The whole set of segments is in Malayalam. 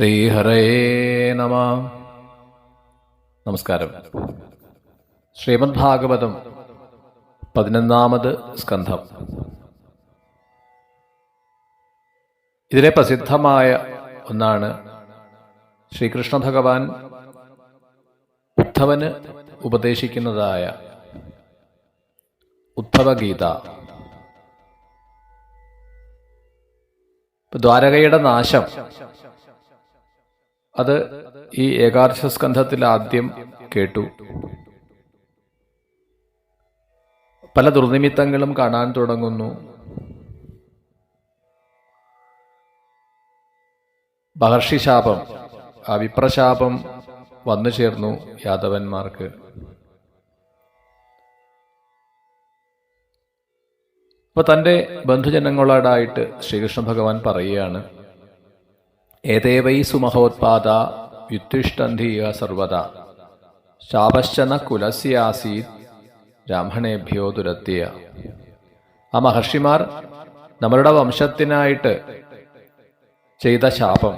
ശ്രീഹരേ നമ. നമസ്കാരം. ശ്രീമദ് ഭാഗവതം പതിനൊന്നാമത് സ്കന്ധം. ഇതിലെ പ്രസിദ്ധമായ ഒന്നാണ് ശ്രീകൃഷ്ണ ഭഗവാൻ ഉദ്ധവന് ഉപദേശിക്കുന്നതായ ഉദ്ധവഗീത. ദ്വാരകയുടെ നാശം അത് ഈ ഏകാദശ സ്കന്ധത്തിൽ ആദ്യം കേട്ടു. പല ദുർനിമിത്തങ്ങളും കാണാൻ തുടങ്ങുന്നു. മഹർഷിശാപം ആ വിപ്രശാപം വന്നു ചേർന്നു യാദവന്മാർക്ക്. അപ്പൊ തന്റെ ബന്ധുജനങ്ങളോടായിട്ട് ശ്രീകൃഷ്ണ ഭഗവാൻ പറയുകയാണ് ഏതേവൈ സുമഹോത്പാദ വ്യുത്തിഷ്ടന്ധീയ സർവത ശാപശ്ചന കുലസ്യാസീത് ബ്രാഹ്മണേഭ്യോ ദുരത്തിയ ആ മഹർഷിമാർ നമ്മളുടെ വംശത്തിനായിട്ട് ചെയ്ത ശാപം.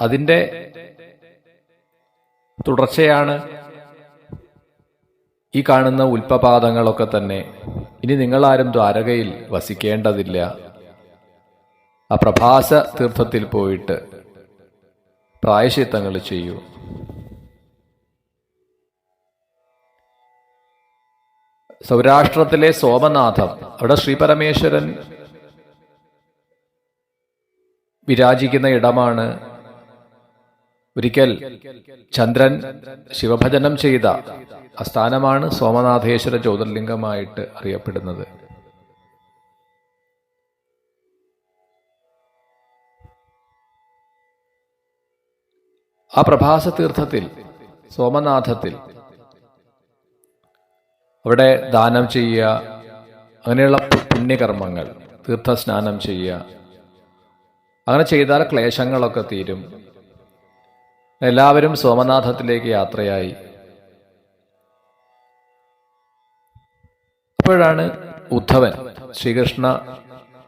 അതിന്റെ തുടർച്ചയാണ് ഈ കാണുന്ന ഉൽപ്പപാദങ്ങളൊക്കെ തന്നെ. ഇനി നിങ്ങളാരും ദ്വാരകയിൽ വസിക്കേണ്ടതില്ല. ആ പ്രഭാസ തീർത്ഥത്തിൽ പോയിട്ട് പ്രായശിത്തങ്ങൾ ചെയ്യൂ. സൗരാഷ്ട്രത്തിലെ സോമനാഥം അവിടെ ശ്രീപരമേശ്വരൻ വിരാജിക്കുന്ന ഇടമാണ്. ഒരിക്കൽ ചന്ദ്രൻ ശിവഭജനം ചെയ്ത ആ സ്ഥാനമാണ് സോമനാഥേശ്വര ജ്യോതിർലിംഗമായിട്ട് അറിയപ്പെടുന്നത്. ആ പ്രഭാസ തീർത്ഥത്തിൽ സോമനാഥത്തിൽ. അവിടെ ദാനം ചെയ്യുക അങ്ങനെയുള്ള പുണ്യകർമ്മങ്ങൾ തീർത്ഥസ്നാനം ചെയ്യുക. അങ്ങനെ ചെയ്താൽ ക്ലേശങ്ങളൊക്കെ തീരും. എല്ലാവരും സോമനാഥത്തിലേക്ക് യാത്രയായി. അപ്പോഴാണ് ഉദ്ധവൻ ശ്രീകൃഷ്ണ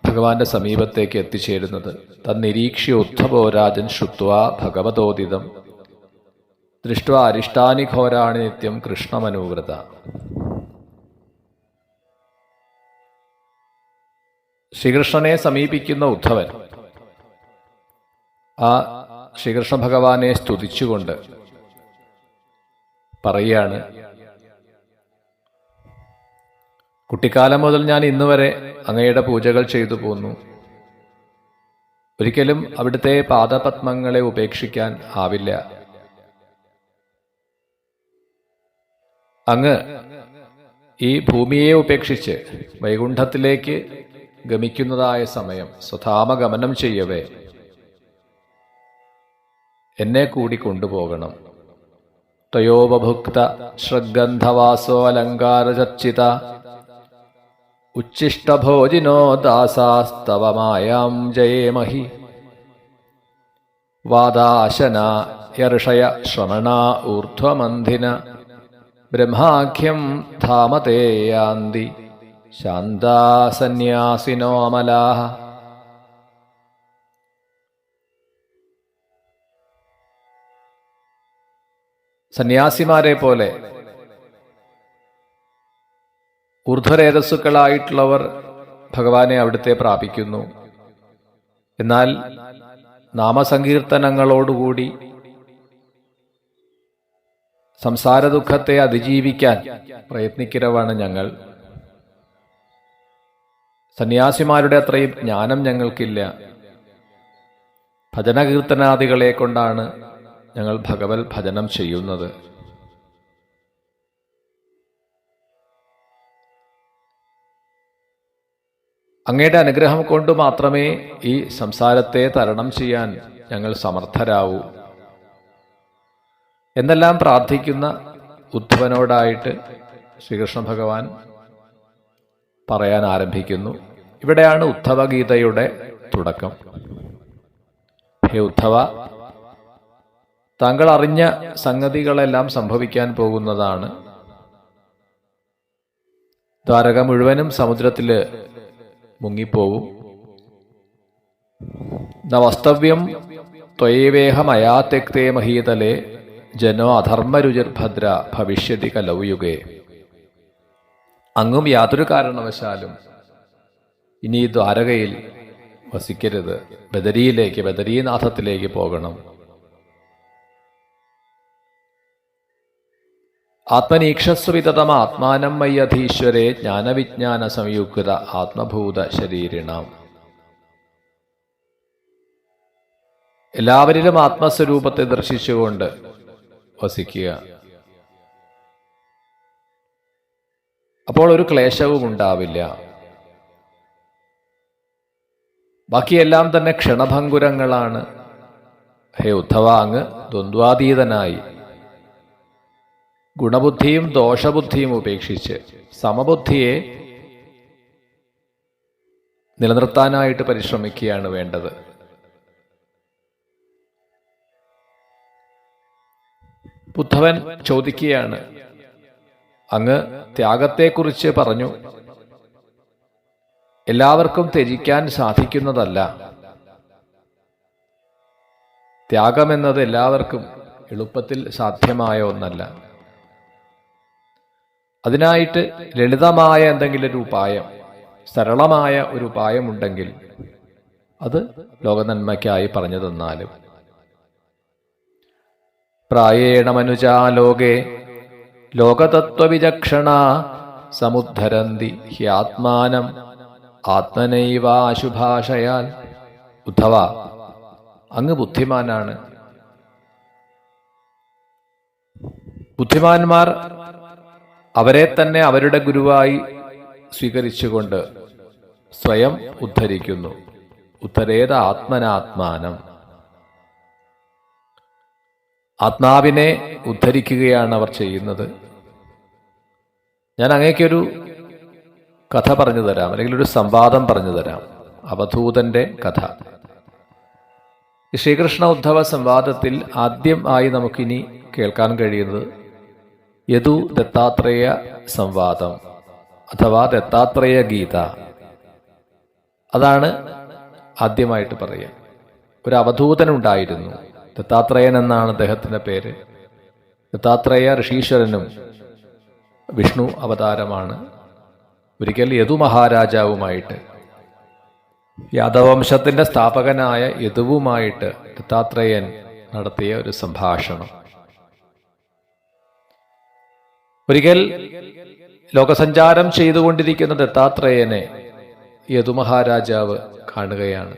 ഭഗവാന്റെ സമീപത്തേക്ക് എത്തിച്ചേരുന്നത്. തന്നിരീക്ഷ്യ ഉദ്ധവോ രാജൻ ശ്രുത്വ ഭഗവതോദിതം. ദൃഷ്ട അരിഷ്ടാനി ഘോരാണി നിത്യം കൃഷ്ണമനുവൃത. ശ്രീകൃഷ്ണനെ സമീപിക്കുന്ന ഉദ്ധവൻ ആ ശ്രീകൃഷ്ണ ഭഗവാനെ സ്തുതിച്ചുകൊണ്ട് പറയുകയാണ് കുട്ടിക്കാലം മുതൽ ഞാൻ ഇന്ന് വരെ അങ്ങയുടെ പൂജകൾ ചെയ്തു പോന്നു. ഒരിക്കലും അവിടുത്തെ പാദപത്മങ്ങളെ ഉപേക്ഷിക്കാൻ ആവില്ല. അങ്ങ് ഈ ഭൂമിയെ ഉപേക്ഷിച്ച് വൈകുണ്ഠത്തിലേക്ക് ഗമിക്കുന്നതായ സമയം സ്വധാമഗമനം ചെയ്യവേ. എന്നെ കൂടി കൊണ്ടുപോകണം. ത്വയോപഭുക്ത ശ്രഗന്ധവാസോ അലങ്കാരചർച്ചിത. ഉച്ഛിഷ്ടഭോജിനോ ദാസാസ്തവമായാം ജയേമഹി. വാദാശന യർഷയ ശ്രമണ ഊർധ്വമന്ധിന ബ്രഹ്മാഖ്യം ധാമതേ യാന്തി ശാന്താസന്യാസിനോ അമലാഹ. സന്യാസിമാരെ പോലെ ഊർധ്വരേതസ്സുക്കളായിട്ടുള്ളവർ ഭഗവാനെ അവിടുത്തെ പ്രാപിക്കുന്നു. എന്നാൽ നാമസങ്കീർത്തനങ്ങളോടുകൂടി സംസാര ദുഃഖത്തെ അതിജീവിക്കാൻ പ്രയത്നിക്കുന്നവരാണ് ഞങ്ങൾ. സന്യാസിമാരുടെ അത്രയും ജ്ഞാനം ഞങ്ങൾക്കില്ല. ഭജനകീർത്തനാദികളെ കൊണ്ടാണ് ഞങ്ങൾ ഭഗവത് ഭജനം ചെയ്യുന്നത്. അങ്ങയുടെ അനുഗ്രഹം കൊണ്ട് മാത്രമേ ഈ സംസാരത്തെ തരണം ചെയ്യാൻ ഞങ്ങൾ സമർത്ഥരാവൂ. എന്നെല്ലാം പ്രാർത്ഥിക്കുന്ന ഉദ്ധവനോടായിട്ട് ശ്രീകൃഷ്ണ ഭഗവാൻ പറയാൻ ആരംഭിക്കുന്നു. ഇവിടെയാണ് ഉദ്ധവഗീതയുടെ തുടക്കം. ഹേ ഉദ്ധവ താങ്കൾ അറിഞ്ഞ സംഗതികളെല്ലാം സംഭവിക്കാൻ പോകുന്നതാണ്. ദ്വാരക മുഴുവനും സമുദ്രത്തിൽ മുങ്ങിപ്പോവും. നവസ്തവ്യം വസ്തവ്യം ത്വയേവേഹ മയാ തെക്തേ മഹീതലെ ജനോ അധർമ്മരുചിർഭദ്ര ഭവിഷ്യതി കലൗയുഗേ അങ്ങും യാതൊരു കാരണവശാലും ഇനി ദ്വാരകയിൽ വസിക്കരുത്. ബദരിയിലേക്ക് ബദരീനാഥത്തിലേക്ക് പോകണം. ആത്മനീക്ഷസ്വിതതമ ആത്മാനം മയ്യധീശ്വരെ ജ്ഞാനവിജ്ഞാന സംയുക്ത ആത്മഭൂത ശരീരിണം. എല്ലാവരിലും ആത്മസ്വരൂപത്തെ ദർശിച്ചുകൊണ്ട് വസിക്കുക. അപ്പോൾ ഒരു ക്ലേശവും ഉണ്ടാവില്ല. ബാക്കിയെല്ലാം തന്നെ ക്ഷണഭങ്കുരങ്ങളാണ്. ഹേ ഉദ്ധവ അങ്ങ് ദ്വന്ദ്വാതീതനായി. ഗുണബുദ്ധിയും ദോഷബുദ്ധിയും ഉപേക്ഷിച്ച് സമബുദ്ധിയെ നിലനിർത്താനായിട്ട് പരിശ്രമിക്കുകയാണ് വേണ്ടത്. ബുദ്ധവൻ ചോദിക്കുകയാണ്. അങ്ങ് ത്യാഗത്തെക്കുറിച്ച് പറഞ്ഞു എല്ലാവർക്കും ത്യജിക്കാൻ സാധിക്കുന്നതല്ല. ത്യാഗമെന്നത് എല്ലാവർക്കും എളുപ്പത്തിൽ സാധ്യമായ ഒന്നല്ല. അതിനായിട്ട് ലളിതമായ എന്തെങ്കിലും ഒരു ഉപായം സരളമായ ഒരു ഉപായമുണ്ടെങ്കിൽ അത് ലോകനന്മയ്ക്കായി പറഞ്ഞു തന്നാലും പ്രായേണ മനുജാ ലോകേ. ലോകതത്വവിചക്ഷണ സമുദ്ധരന്തി ഹ്യാത്മാനം ആത്മനൈവാശുഭാഷയാൽ. ഉദ്ധവ അങ്ങ് ബുദ്ധിമാനാണ്. ബുദ്ധിമാന്മാർ അവരെ തന്നെ അവരുടെ ഗുരുവായി സ്വീകരിച്ചുകൊണ്ട് സ്വയം ഉദ്ധരിക്കുന്നു. ഉദ്ധരേത ആത്മനാത്മാനം. ആത്മാവിനെ ഉദ്ധരിക്കുകയാണ് അവർ ചെയ്യുന്നത്. ഞാൻ അങ്ങേക്കൊരു കഥ പറഞ്ഞു തരാം അല്ലെങ്കിൽ ഒരു സംവാദം പറഞ്ഞു തരാം. അവധൂതന്റെ കഥ. ശ്രീകൃഷ്ണ ഉദ്ധവ സംവാദത്തിൽ ആദ്യം ആയി നമുക്കിനി കേൾക്കാൻ കഴിയുന്നത് യദു ദത്താത്രേയ സംവാദം അഥവാ ദത്താത്രേയ ഗീത. അതാണ് ആദ്യമായിട്ട് പറയുക. ഒരു അവധൂതനുണ്ടായിരുന്നു. ദത്താത്രേയൻ എന്നാണ് അദ്ദേഹത്തിന്റെ പേര്. ദത്താത്രേയ ഋഷീശ്വരനും വിഷ്ണു അവതാരമാണ്. ഒരിക്കൽ യദു മഹാരാജാവുമായിട്ട് യാദവംശത്തിന്റെ സ്ഥാപകനായ യദുവുമായിട്ട് ദത്താത്രേയൻ നടത്തിയ ഒരു സംഭാഷണം. ഒരിക്കൽ ലോകസഞ്ചാരം ചെയ്തുകൊണ്ടിരിക്കുന്ന ദത്താത്രേയനെ യദുമഹാരാജാവ് കാണുകയാണ്.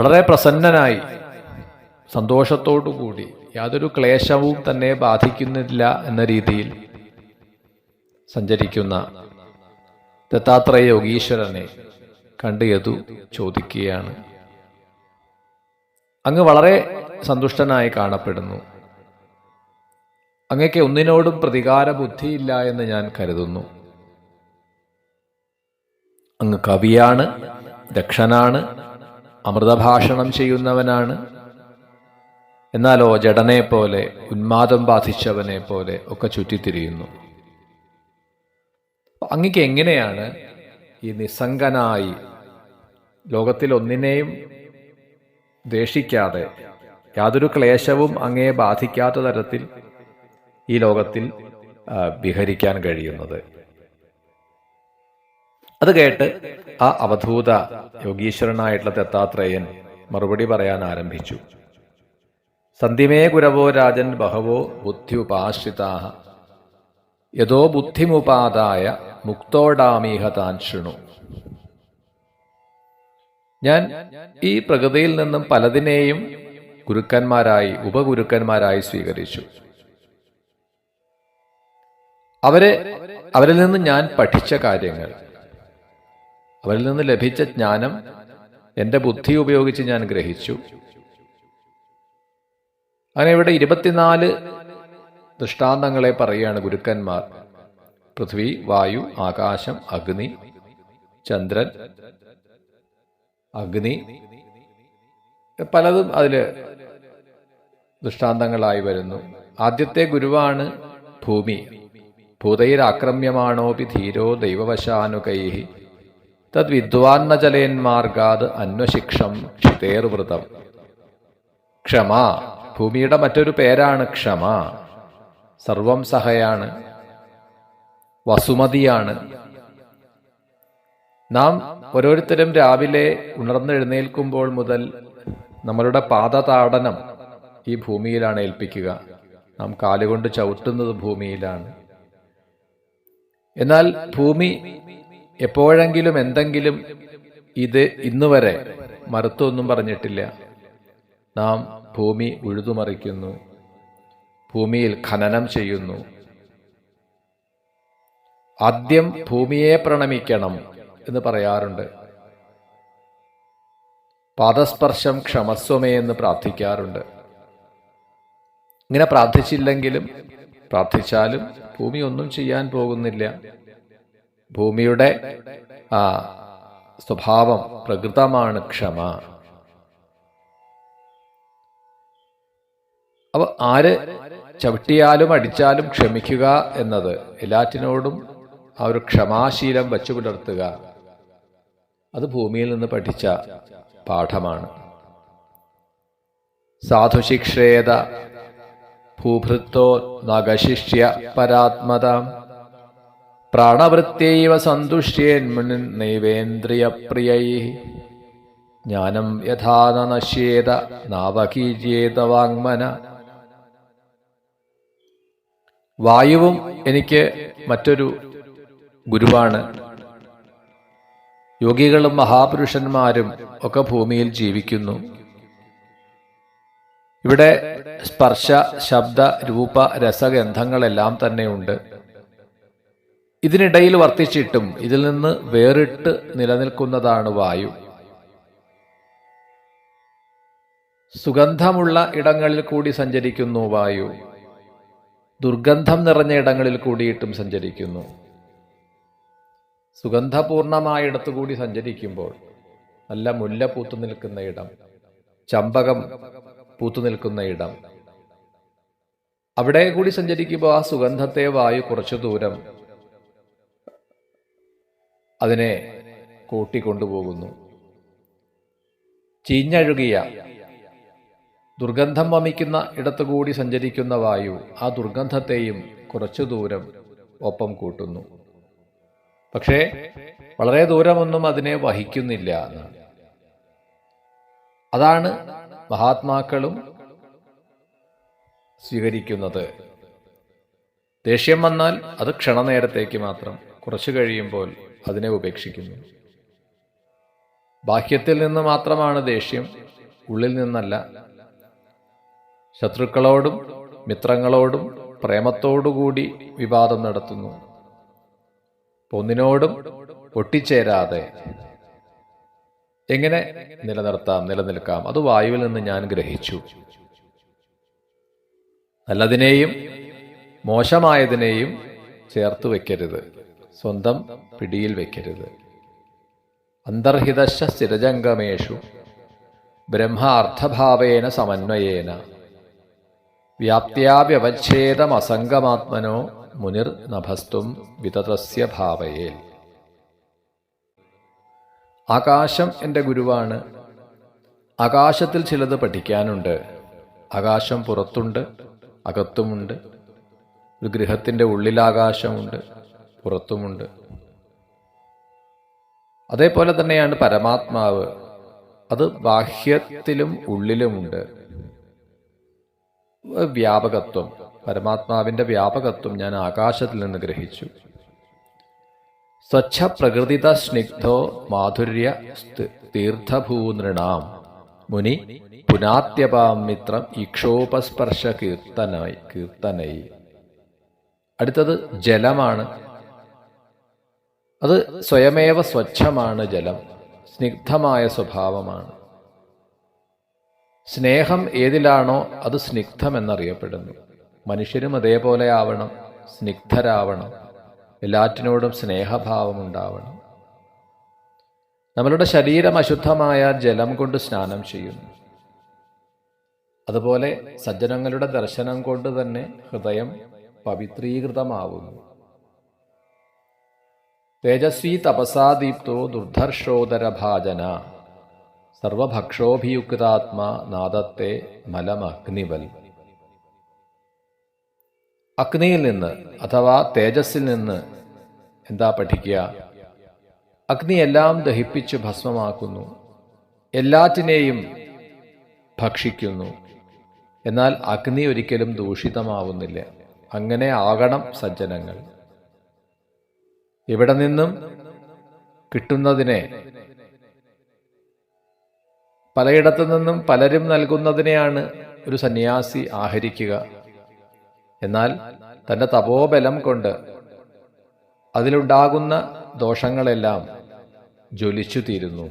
വളരെ പ്രസന്നനായി. സന്തോഷത്തോടു കൂടി യാതൊരു ക്ലേശവും തന്നെ ബാധിക്കുന്നില്ല എന്ന രീതിയിൽ സഞ്ചരിക്കുന്ന ദത്താത്രേയ യോഗീശ്വരനെ കണ്ട് യതു ചോദിക്കുകയാണ്. അങ്ങ് വളരെ സന്തുഷ്ടനായി കാണപ്പെടുന്നു. അങ്ങക്ക് ഒന്നിനോടും പ്രതികാര ബുദ്ധിയില്ല എന്ന് ഞാൻ കരുതുന്നു. അങ്ങ് കവിയാണ് ദക്ഷനാണ് അമൃതഭാഷണം ചെയ്യുന്നവനാണ്. എന്നാലോ ജഡനെ പോലെ ഉന്മാദം ബാധിച്ചവനെ പോലെ ഒക്കെ ചുറ്റിത്തിരിയുന്നു. അങ്ങക്ക് എങ്ങനെയാണ് ഈ നിസ്സംഗനായി ലോകത്തിൽ ഒന്നിനെയും ദേഷിക്കാതെ യാതൊരു ക്ലേശവും അങ്ങയെ ബാധിക്കാത്ത തരത്തിൽ ഈ ലോകത്തിൽ വിഹരിക്കാൻ കഴിയുന്നത്? അത് കേട്ട് ആ അവധൂത യോഗീശ്വരനായിട്ടുള്ള ദത്താത്രേയൻ മറുപടി പറയാൻ ആരംഭിച്ചു. സന്ധിമേ ഗുരവോ രാജൻ ബഹവോ ബുദ്ധിയുപാശ്രിതാഹ. യഥോ ബുദ്ധിമുപാതായ മുക്തോടാമീഹ താൻ ശൃണു. ഞാൻ ഈ പ്രകൃതിയിൽ നിന്നും പലതിനെയും ഗുരുക്കന്മാരായി ഉപഗുരുക്കന്മാരായി സ്വീകരിച്ചു. അവരെ അവരിൽ നിന്ന് ഞാൻ പഠിച്ച കാര്യങ്ങൾ. അവരിൽ നിന്ന് ലഭിച്ച ജ്ഞാനം എന്റെ ബുദ്ധി ഉപയോഗിച്ച് ഞാൻ ഗ്രഹിച്ചു. അങ്ങനെ ഇവിടെ ഇരുപത്തിനാല് ദൃഷ്ടാന്തങ്ങളെ പറയുകയാണ് ഗുരുക്കന്മാർ. പൃഥ്വി വായു ആകാശം അഗ്നി ചന്ദ്രൻ അഗ്നി പലതും അതിൽ ദൃഷ്ടാന്തങ്ങളായി വരുന്നു. ആദ്യത്തെ ഗുരുവാണ് ഭൂമി. ഭൂതൈരാക്രമ്യമാണോപി ധീരോ ദൈവവശാനുകൈ തദ് വിദ്വാന്ന ജലയന്മാർഗാത് അന്വശിക്ഷം ക്ഷിതേർവൃതം. ക്ഷമ ഭൂമിയുടെ മറ്റൊരു പേരാണ് ക്ഷമ. സർവം സഹയാണ്. വസുമതിയാണ്. നാം ഓരോരുത്തരും രാവിലെ ഉണർന്നെഴുന്നേൽക്കുമ്പോൾ മുതൽ നമ്മളുടെ പാദതാടനം ഈ ഭൂമിയിലാണ് ഏൽപ്പിക്കുക. നാം കാലുകൊണ്ട് ചവിട്ടുന്നത് ഭൂമിയിലാണ്. എന്നാൽ ഭൂമി എപ്പോഴെങ്കിലും എന്തെങ്കിലും ഇത് ഇന്നുവരെ മറുത്തൊന്നും പറഞ്ഞിട്ടില്ല. നാം ഭൂമി ഉഴുതുമറിക്കുന്നു. ഭൂമിയിൽ ഖനനം ചെയ്യുന്നു. ആദ്യം ഭൂമിയെ പ്രണമിക്കണം എന്ന് പറയാറുണ്ട്. പാദസ്പർശം ക്ഷമസ്വമേ എന്ന് പ്രാർത്ഥിക്കാറുണ്ട്. ഇങ്ങനെ പ്രാർത്ഥിച്ചില്ലെങ്കിലും പ്രാർത്ഥിച്ചാലും ഭൂമി ഒന്നും ചെയ്യാൻ പോകുന്നില്ല. ഭൂമിയുടെ ആ സ്വഭാവം പ്രകൃതമാണ് ക്ഷമ. അപ്പൊ ആര് ചവിട്ടിയാലും അടിച്ചാലും ക്ഷമിക്കുക എന്നത് എല്ലാറ്റിനോടും ആ ഒരു ക്ഷമാശീലം വച്ചു പുലർത്തുക. അത് ഭൂമിയിൽ നിന്ന് പഠിച്ച പാഠമാണ്. സാധുശിക്ഷേത ഭൂഭൃത്തോ നഗശിഷ്യ പരാത്മതാം. പ്രാണവൃത്യൈവ സന്തുഷ്യേന്മുനിൻ നൈവേന്ദ്രിയപ്രിയൈ. ജ്ഞാനം യഥാ ന നശ്യേത നാവകീജേത വാങ്മന. വായുവും എനിക്ക് മറ്റൊരു ഗുരുവാണ്. യോഗികളും മഹാപുരുഷന്മാരും ഒക്കെ ഭൂമിയിൽ ജീവിക്കുന്നു. ഇവിടെ സ്പർശ ശബ്ദ രൂപ രസഗന്ധങ്ങളെല്ലാം തന്നെയുണ്ട്. ഇതിനിടയിൽ വർത്തിച്ചിട്ടും ഇതിൽ നിന്ന് വേറിട്ട് നിലനിൽക്കുന്നതാണ് വായു. സുഗന്ധമുള്ള ഇടങ്ങളിൽ കൂടി സഞ്ചരിക്കുന്നു വായു. ദുർഗന്ധം നിറഞ്ഞ ഇടങ്ങളിൽ കൂടിയിട്ടും സഞ്ചരിക്കുന്നു. സുഗന്ധപൂർണമായ ഇടത്തുകൂടി സഞ്ചരിക്കുമ്പോൾ നല്ല മുല്ല പൂത്തു നിൽക്കുന്ന ഇടം ചമ്പകം പൂത്തു നിൽക്കുന്ന ഇടം. അവിടെ കൂടി സഞ്ചരിക്കുമ്പോൾ ആ സുഗന്ധത്തെ വായു കുറച്ചു ദൂരം അതിനെ കൂട്ടിക്കൊണ്ടുപോകുന്നു. ചീഞ്ഞഴുകിയ ദുർഗന്ധം വമിക്കുന്ന ഇടത്തുകൂടി സഞ്ചരിക്കുന്ന വായു ആ ദുർഗന്ധത്തെയും കുറച്ചു ദൂരം ഒപ്പം കൂട്ടുന്നു. പക്ഷേ വളരെ ദൂരമൊന്നും അതിനെ വഹിക്കുന്നില്ല അതാണ് മഹാത്മാക്കളും സ്വീകരിക്കുന്നത്. ദേഷ്യം വന്നാൽ അത് ക്ഷണനേരത്തേക്ക് മാത്രം കുറച്ചു കഴിയുമ്പോൾ അതിനെ ഉപേക്ഷിക്കുന്നു. ബാഹ്യത്തിൽ നിന്ന് മാത്രമാണ് ദേഷ്യം ഉള്ളിൽ നിന്നല്ല. ശത്രുക്കളോടും മിത്രങ്ങളോടും പ്രേമത്തോടുകൂടി വിവാദം നടത്തുന്നു. ഒന്നിനോടും ഒട്ടിച്ചേരാതെ. എങ്ങനെ നിലനിർത്താം നിലനിൽക്കാം? അത് വായുവിൽ നിന്ന് ഞാൻ ഗ്രഹിച്ചു. നല്ലതിനെയും മോശമായതിനെയും ചേർത്ത് വെക്കരുത്. സ്വന്തം പിടിയിൽ വയ്ക്കരുത് അന്തർഹിതശ സ്ഥിരജംഗമേഷു ബ്രഹ്മാർത്ഥഭാവേന സമന്വയേന. വ്യാപ്ത്യാവ്യവച്ഛേദമസംഗമാത്മനോ മുനിർ നഭസ്തും വിതതസ്യ ഭാവയേൽ ആകാശം എന്റെ ഗുരുവാണ്. ആകാശത്തിൽ ചിലത് പഠിക്കാനുണ്ട്. ആകാശം പുറത്തുണ്ട് അകത്തുമുണ്ട്. ഒരു ഗൃഹത്തിന്റെ ഉള്ളിലാകാശമുണ്ട് പുറത്തുമുണ്ട്. അതേപോലെ തന്നെയാണ് പരമാത്മാവ്. അത് ബാഹ്യത്തിലും ഉള്ളിലുമുണ്ട്. വ്യാപകത്വം. പരമാത്മാവിന്റെ വ്യാപകത്വം ഞാൻ ആകാശത്തിൽ നിന്ന് ഗ്രഹിച്ചു. സ്വച്ഛ പ്രകൃതിത സ്നിഗ്ധോ മാധുര്യ തീർത്ഥഭൂനൃണാം. മുനി പുനാത്യപാം മിത്രം ഇക്ഷോപസ്പർശ കീർത്തനായി കീർത്തനയി അടുത്തത് ജലമാണ്. അത് സ്വയമേവ സ്വച്ഛമാണ് ജലം സ്നിഗ്ധമായ സ്വഭാവമാണ്. സ്നേഹം ഏതിലാണോ അത് സ്നിഗ്ധം എന്നറിയപ്പെടുന്നു മനുഷ്യരും അതേപോലെ ആവണം സ്നിഗ്ധരാവണം എല്ലാറ്റിനോടും സ്നേഹഭാവം ഉണ്ടാവണം നമ്മളുടെ ശരീരം അശുദ്ധമായ ജലം കൊണ്ട് സ്നാനം ചെയ്യുന്നു. അതുപോലെ സജ്ജനങ്ങളുടെ ദർശനം കൊണ്ട് തന്നെ ഹൃദയം പവിത്രീകൃതമാവുന്നു. തേജസ്വി തപസാദീപ്തോ ദുർധർഷോദരഭാജന. സർവഭക്ഷോഭിയുക്താത്മാ നാദത്തെ മലമഗ്നിവൽ. അഗ്നിയിൽ നിന്ന് അഥവാ തേജസ്സിൽ നിന്ന് എന്താ പഠിക്കുക? അഗ്നി എല്ലാം ദഹിപ്പിച്ച് ഭസ്മമാക്കുന്നു. എല്ലാറ്റിനെയും ഭക്ഷിക്കുന്നു. എന്നാൽ അഗ്നി ഒരിക്കലും ദൂഷിതമാവുന്നില്ല. അങ്ങനെ ആകണം സജ്ജനങ്ങൾ. ഇവിടെ നിന്നും കിട്ടുന്നതിനെ പലയിടത്തു നിന്നും പലരും നൽകുന്നതിനെയാണ് ഒരു സന്യാസി ആഹരിക്കുക. എന്നാൽ തന്റെ തപോബലം കൊണ്ട് അതിലുണ്ടാകുന്ന ദോഷങ്ങളെല്ലാം ജ്വലിച്ചു തീരുന്നു.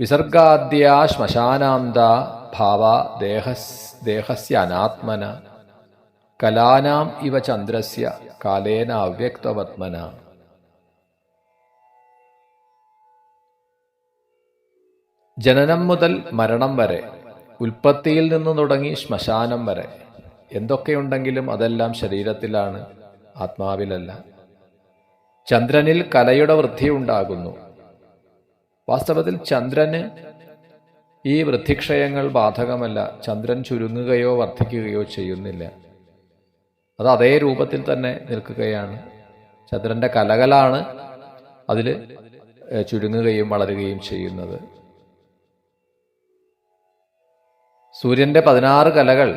വിസർഗാദ്യ ശ്മശാനാന്ത ഭാവ ദേഹസ് ദേഹസ്യ അനാത്മന കലാനാം ഇവ ചന്ദ്രസ്യ കാലേന അവ്യക്തവത്മന. ജനനം മുതൽ മരണം വരെ ഉൽപ്പത്തിയിൽ നിന്ന് തുടങ്ങി ശ്മശാനം വരെ എന്തൊക്കെയുണ്ടെങ്കിലും അതെല്ലാം ശരീരത്തിലാണ് ആത്മാവിലല്ല. ചന്ദ്രനിൽ കലയുടെ വൃദ്ധി ഉണ്ടാകുന്നു. വാസ്തവത്തിൽ ചന്ദ്രന് ഈ വൃദ്ധിക്ഷയങ്ങൾ ബാധകമല്ല. ചന്ദ്രൻ ചുരുങ്ങുകയോ വർദ്ധിക്കുകയോ ചെയ്യുന്നില്ല. അത് അതേ രൂപത്തിൽ തന്നെ നിൽക്കുകയാണ്. ചന്ദ്രന്റെ കലകളാണ് അതിൽ ചുരുങ്ങുകയും വളരുകയും ചെയ്യുന്നത്. സൂര്യന്റെ പതിനാറ് കലകൾ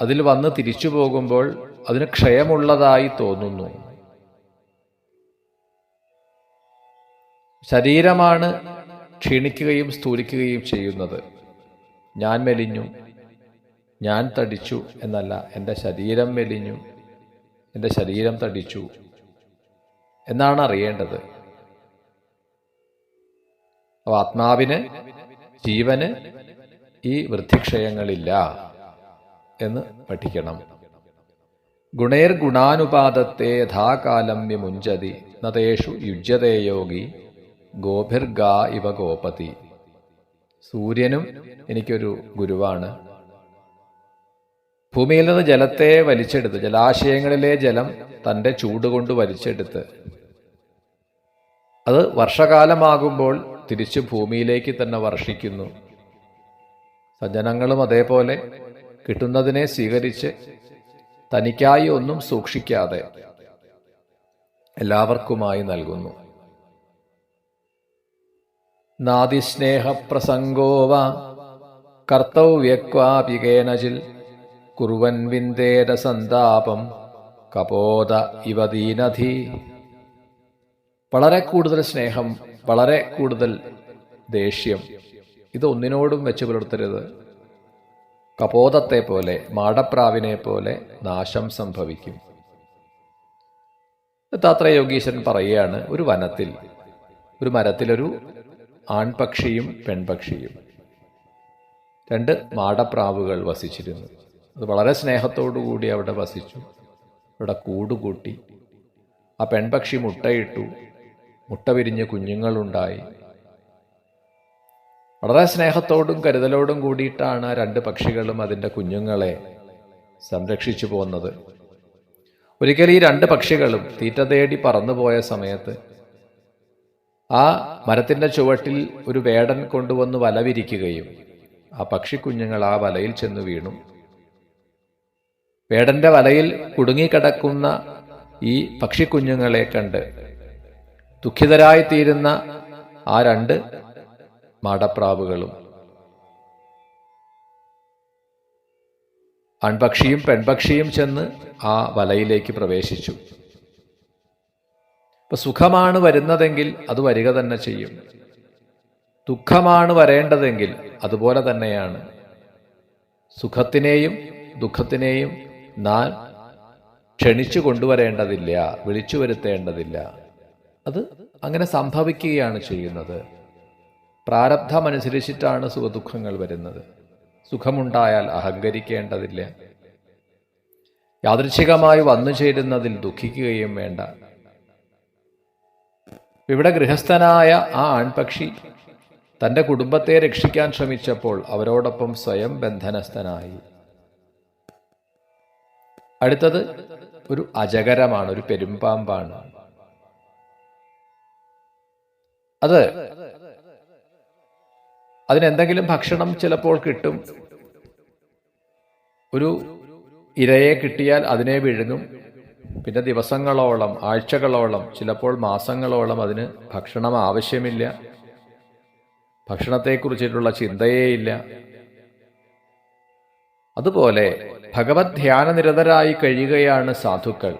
അതിൽ വന്ന് തിരിച്ചു പോകുമ്പോൾ അതിന് ക്ഷയമുള്ളതായി തോന്നുന്നു. ശരീരമാണ് ക്ഷീണിക്കുകയും സ്ഥൂലിക്കുകയും ചെയ്യുന്നത്. ഞാൻ മെലിഞ്ഞു ഞാൻ തടിച്ചു എന്നല്ല എന്റെ ശരീരം മെലിഞ്ഞു. എന്റെ ശരീരം തടിച്ചു. എന്നാണ് അറിയേണ്ടത്. അപ്പോൾ ആത്മാവിന് ജീവന് ഈ വൃദ്ധിക്ഷയങ്ങളില്ല എന്ന് പഠിക്കണം. ഗുണേർ ഗുണാനുപാതത്തെ യഥാകാലം വിമുഞ്ചതി നതേഷു യുജ്യതേ യോഗി ഗോഭിർഗാ ഇവ ഗോപതി. സൂര്യനും എനിക്കൊരു ഗുരുവാണ്. ഭൂമിയിൽ നിന്ന് ജലത്തെ വലിച്ചെടുത്ത് ജലാശയങ്ങളിലെ ജലം തന്റെ ചൂടുകൊണ്ട് വലിച്ചെടുത്ത്. അത് വർഷകാലമാകുമ്പോൾ തിരിച്ച് ഭൂമിയിലേക്ക് തന്നെ വർഷിക്കുന്നു. സജ്ജനങ്ങളും അതേപോലെ കിട്ടുന്നതിനെ സ്വീകരിച്ച് തനിക്കായി ഒന്നും സൂക്ഷിക്കാതെ എല്ലാവർക്കുമായി നൽകുന്നു. നാദിസ്നേഹപ്രസംഗോവ കർത്തവ്യക്വാപി കേനചിൽ കുറുവൻ വിന്ദേര സന്താപം കപോത ഇവ ദീനധി. വളരെ കൂടുതൽ സ്നേഹം വളരെ കൂടുതൽ ദേഷ്യം. ഇത് ഒന്നിനോടും വെച്ച് പുലർത്തരുത്. കപോതത്തെ പോലെ മാടപ്രാവിനെ പോലെ നാശം സംഭവിക്കും. ദത്താത്രേയ യോഗീശ്വരൻ പറയുകയാണ് ഒരു വനത്തിൽ ഒരു മരത്തിലൊരു ആൺപക്ഷിയും പെൺപക്ഷിയും. രണ്ട് മാടപ്രാവുകൾ വസിച്ചിരുന്നു. അത് വളരെ സ്നേഹത്തോടു കൂടി അവിടെ വസിച്ചു. അവിടെ കൂടുകൂട്ടി ആ പെൺപക്ഷി മുട്ടയിട്ടു. മുട്ട വിരിഞ്ഞ് കുഞ്ഞുങ്ങളുണ്ടായി. വളരെ സ്നേഹത്തോടും കരുതലോടും കൂടിയിട്ടാണ് രണ്ട് പക്ഷികളും അതിന്റെ കുഞ്ഞുങ്ങളെ സംരക്ഷിച്ചു പോകുന്നത് ഒരിക്കൽ ഈ രണ്ട് പക്ഷികളും തീറ്റ തേടി പറന്നു പോയ സമയത്ത് ആ മരത്തിന്റെ ചുവട്ടിൽ ഒരു വേടൻ കൊണ്ടുവന്ന് വല വിരിക്കുകയും ആ പക്ഷിക്കുഞ്ഞുങ്ങൾ ആ വലയിൽ ചെന്ന് വീണു. വേടന്റെ വലയിൽ കുടുങ്ങിക്കിടക്കുന്ന ഈ പക്ഷിക്കുഞ്ഞുങ്ങളെ കണ്ട് ദുഃഖിതരായിത്തീരുന്ന ആ രണ്ട് മാടപ്രാവുകളും. ആൺപക്ഷിയും പെൺപക്ഷിയും ചെന്ന് ആ വലയിലേക്ക് പ്രവേശിച്ചു. ഇപ്പൊ സുഖമാണ് വരുന്നതെങ്കിൽ അത് വരിക തന്നെ ചെയ്യും. ദുഃഖമാണ് വരേണ്ടതെങ്കിൽ അതുപോലെ തന്നെയാണ്. സുഖത്തിനെയും ദുഃഖത്തിനെയും നാം ക്ഷണിച്ചു കൊണ്ടുവരേണ്ടതില്ല വിളിച്ചു വരുത്തേണ്ടതില്ല. അത് അങ്ങനെ സംഭവിക്കുകയാണ് ചെയ്യുന്നത്. പ്രാരബ്ധമനുസരിച്ചിട്ടാണ് സുഖദുഃഖങ്ങൾ വരുന്നത്. സുഖമുണ്ടായാൽ അഹങ്കരിക്കേണ്ടതില്ല. യാദൃച്ഛികമായി വന്നു ചേരുന്നതിൽ ദുഃഖിക്കുകയും വേണ്ട. ഇവിടെ ഗൃഹസ്ഥനായ ആ ആൺപക്ഷി തന്റെ കുടുംബത്തെ രക്ഷിക്കാൻ ശ്രമിച്ചപ്പോൾ അവരോടൊപ്പം സ്വയം ബന്ധനസ്ഥനായി അടുത്തത് ഒരു അജകരമാണ് ഒരു പെരുമ്പാമ്പാണ്. അത് അതിനെന്തെങ്കിലും ഭക്ഷണം ചിലപ്പോൾ കിട്ടും. ഒരു ഇരയെ കിട്ടിയാൽ അതിനെ വിഴുങ്ങും. പിന്നെ ദിവസങ്ങളോളം ആഴ്ചകളോളം ചിലപ്പോൾ മാസങ്ങളോളം അതിന് ഭക്ഷണം ആവശ്യമില്ല. ഭക്ഷണത്തെക്കുറിച്ചിട്ടുള്ള ചിന്തയേയില്ല. അതുപോലെ ഭഗവത് ധ്യാന നിരതരായി കഴിയുകയാണ് സാധുക്കൾ.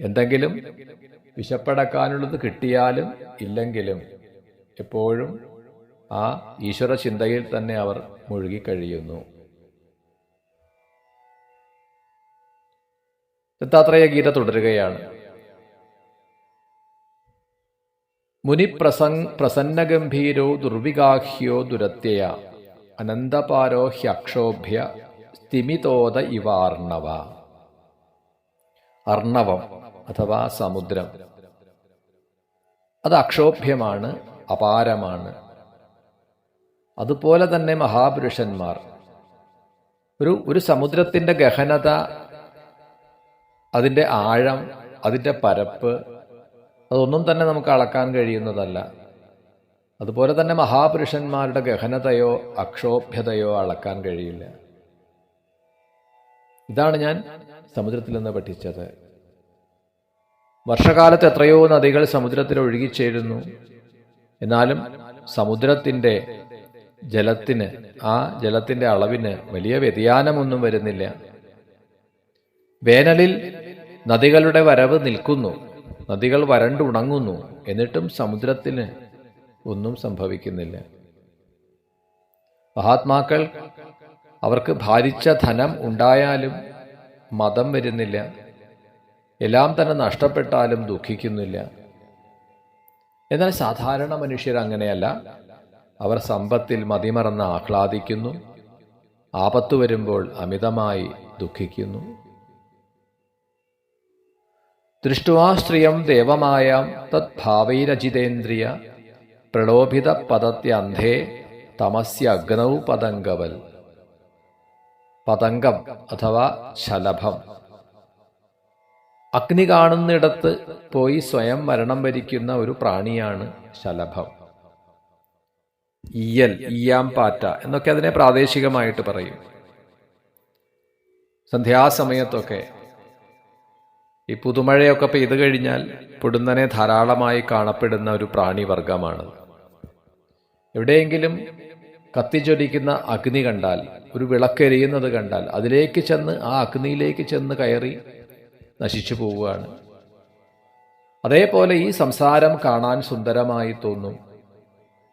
എന്തെങ്കിലും വിശപ്പടക്കാനുള്ളത് കിട്ടിയാലും ഇല്ലെങ്കിലും എപ്പോഴും ആ ഈശ്വര ചിന്തയിൽ തന്നെ അവർ മുഴുകി കഴിയുന്നു ദത്താത്രേയ ഗീത തുടരുകയാണ്. മുനിപ്രസ പ്രസന്നഗംഭീരോ ദുർവിഗാഹ്യോ ദുരത്യയ അനന്തപാരോ സ്ഥിമിതോത ഇവ അർണവ അർണവം അഥവാ സമുദ്രം. അത് അക്ഷോഭ്യമാണ് അപാരമാണ്. അതുപോലെ തന്നെ മഹാപുരുഷന്മാർ. ഒരു ഒരു സമുദ്രത്തിന്റെ ഗഹനത അതിന്റെ ആഴം അതിന്റെ പരപ്പ് അതൊന്നും തന്നെ നമുക്ക് അളക്കാൻ കഴിയുന്നതല്ല. അതുപോലെ തന്നെ മഹാപുരുഷന്മാരുടെ ഗഹനതയോ അക്ഷോഭ്യതയോ അളക്കാൻ കഴിയില്ല. ഇതാണ് ഞാൻ സമുദ്രത്തിൽ നിന്ന് പഠിച്ചത്. വർഷകാലത്ത് എത്രയോ നദികൾ സമുദ്രത്തിൽ ഒഴുകിച്ചേരുന്നു. എന്നാലും സമുദ്രത്തിന്റെ ജലത്തിന് ആ ജലത്തിന്റെ അളവിന് വലിയ വ്യതിയാനമൊന്നും വരുന്നില്ല. വേനലിൽ നദികളുടെ വരവ് നിൽക്കുന്നു. നദികൾ വരണ്ടുണങ്ങുന്നു. എന്നിട്ടും സമുദ്രത്തിന് ഒന്നും സംഭവിക്കുന്നില്ല. മഹാത്മാക്കൾ അവർക്ക് ഭാരിച്ച ധനം ഉണ്ടായാലും മതം വരുന്നില്ല. എല്ലാം തന്നെ നഷ്ടപ്പെട്ടാലും ദുഃഖിക്കുന്നില്ല. എന്നാൽ സാധാരണ മനുഷ്യർ അങ്ങനെയല്ല. അവർ സമ്പത്തിൽ മതിമറന്ന് ആഹ്ലാദിക്കുന്നു. ആപത്തു വരുമ്പോൾ അമിതമായി ദുഃഖിക്കുന്നു. ദൃഷ്ടുവാശ്രിയം ദേവമായാം തദ്ഭാവൈരജിതേന്ദ്രിയ പ്രലോഭിത പദത്യന്ധേ തമസ്യ അഗ്നൗ പതംഗവൽ പതംഗം അഥവാ ശലഭം. അഗ്നി കാണുന്നിടത്ത് പോയി സ്വയം മരണം വരിക്കുന്ന ഒരു പ്രാണിയാണ് ശലഭം. ഈയൽ ഈയാം പാറ്റ എന്നൊക്കെ അതിനെ പ്രാദേശികമായിട്ട് പറയും. സന്ധ്യാസമയത്തൊക്കെ ഈ പുതുമഴയൊക്കെ പെയ്തു കഴിഞ്ഞാൽ പൊടുന്നനെ ധാരാളമായി കാണപ്പെടുന്ന ഒരു പ്രാണിവർഗമാണ് എവിടെയെങ്കിലും കത്തിച്ചൊലിക്കുന്ന അഗ്നി കണ്ടാൽ ഒരു വിളക്കെരിയുന്നത് കണ്ടാൽ അതിലേക്ക് ചെന്ന് ആ അഗ്നിയിലേക്ക് ചെന്ന് കയറി നശിച്ചു പോവുകയാണ്. അതേപോലെ ഈ സംസാരം കാണാൻ സുന്ദരമായി തോന്നും.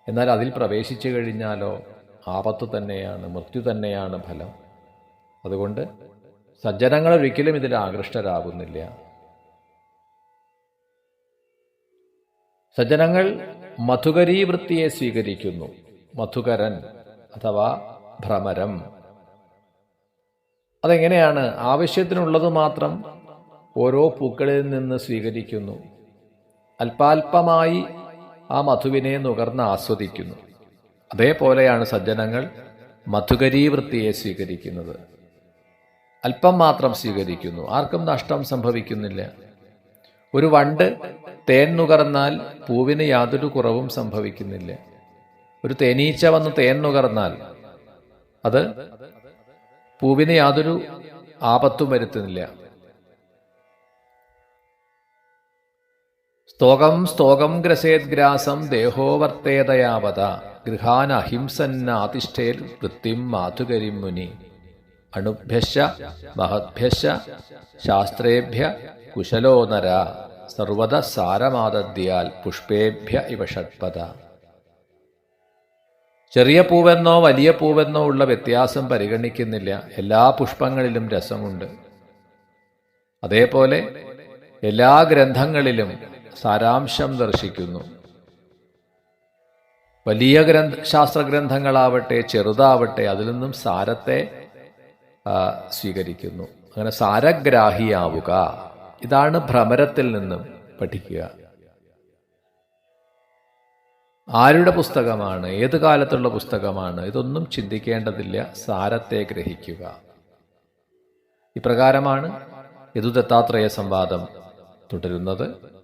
എന്നാൽ അതിൽ പ്രവേശിച്ചു കഴിഞ്ഞാലോ ആപത്ത് തന്നെയാണ് മൃത്യു തന്നെയാണ് ഫലം. അതുകൊണ്ട് സജ്ജനങ്ങൾ ഒരിക്കലും ഇതിൽ ആകൃഷ്ടരാകുന്നില്ല. സജ്ജനങ്ങൾ മധുകരീ വൃത്തിയെ സ്വീകരിക്കുന്നു. മധുകരൻ അഥവാ ഭ്രമരം. അതെങ്ങനെയാണ്? ആവശ്യത്തിനുള്ളത് മാത്രം ഓരോ പൂക്കളിൽ നിന്ന് സ്വീകരിക്കുന്നു. അല്പാൽപമായി ആ മധുവിനെ നുകർന്ന് ആസ്വദിക്കുന്നു. അതേപോലെയാണ് സജ്ജനങ്ങൾ മധുകരീ വൃത്തിയെ സ്വീകരിക്കുന്നത്. അല്പം മാത്രം സ്വീകരിക്കുന്നു. ആർക്കും നഷ്ടം സംഭവിക്കുന്നില്ല. ഒരു വണ്ട് തേൻ നുകർന്നാൽ പൂവിന് യാതൊരു കുറവും സംഭവിക്കുന്നില്ല. ഒരു തേനീച്ച വന്ന് തേൻ നുകർന്നാൽ അത് പൂവിന് യാതൊരു ആപത്തും വരുത്തുന്നില്ല. സ്തോകം സ്തോകം ഗ്രസേത് ഗ്രാസം ദേഹോവർത്തേതയാവത ഗൃഹാൻ അഹിംസന്നാതിഷ്ഠേൽ വൃത്തിം മാധുകരിം മുനി. അണുഭ്യശ മഹദ്ഭ്യശ ശാസ്ത്രേഭ്യ കുശലോ നര. സർവത സാരമാദദ്യാൽ പുഷ്പേഭ്യ ഇവ ഷഡ്പദ. ചെറിയ പൂവെന്നോ വലിയ പൂവെന്നോ ഉള്ള വ്യത്യാസം പരിഗണിക്കുന്നില്ല. എല്ലാ പുഷ്പങ്ങളിലും രസമുണ്ട്. അതേപോലെ എല്ലാ ഗ്രന്ഥങ്ങളിലും സാരാംശം ദർശിക്കുന്നു. വലിയ ഗ്രന്ഥ ശാസ്ത്രഗ്രന്ഥങ്ങളാവട്ടെ ചെറുതാവട്ടെ അതിൽ നിന്നും സാരത്തെ സ്വീകരിക്കുന്നു. അങ്ങനെ സാരഗ്രാഹിയാവുക. ഇതാണ് ഭ്രമരത്തിൽ നിന്നും പഠിക്കുക. ആരുടെ പുസ്തകമാണ്? ഏത് കാലത്തുള്ള പുസ്തകമാണ്? ഇതൊന്നും ചിന്തിക്കേണ്ടതില്ല. സാരത്തെ ഗ്രഹിക്കുക. ഇപ്രകാരമാണ് യദുദത്താത്രേയ സംവാദം തുടരുന്നത്.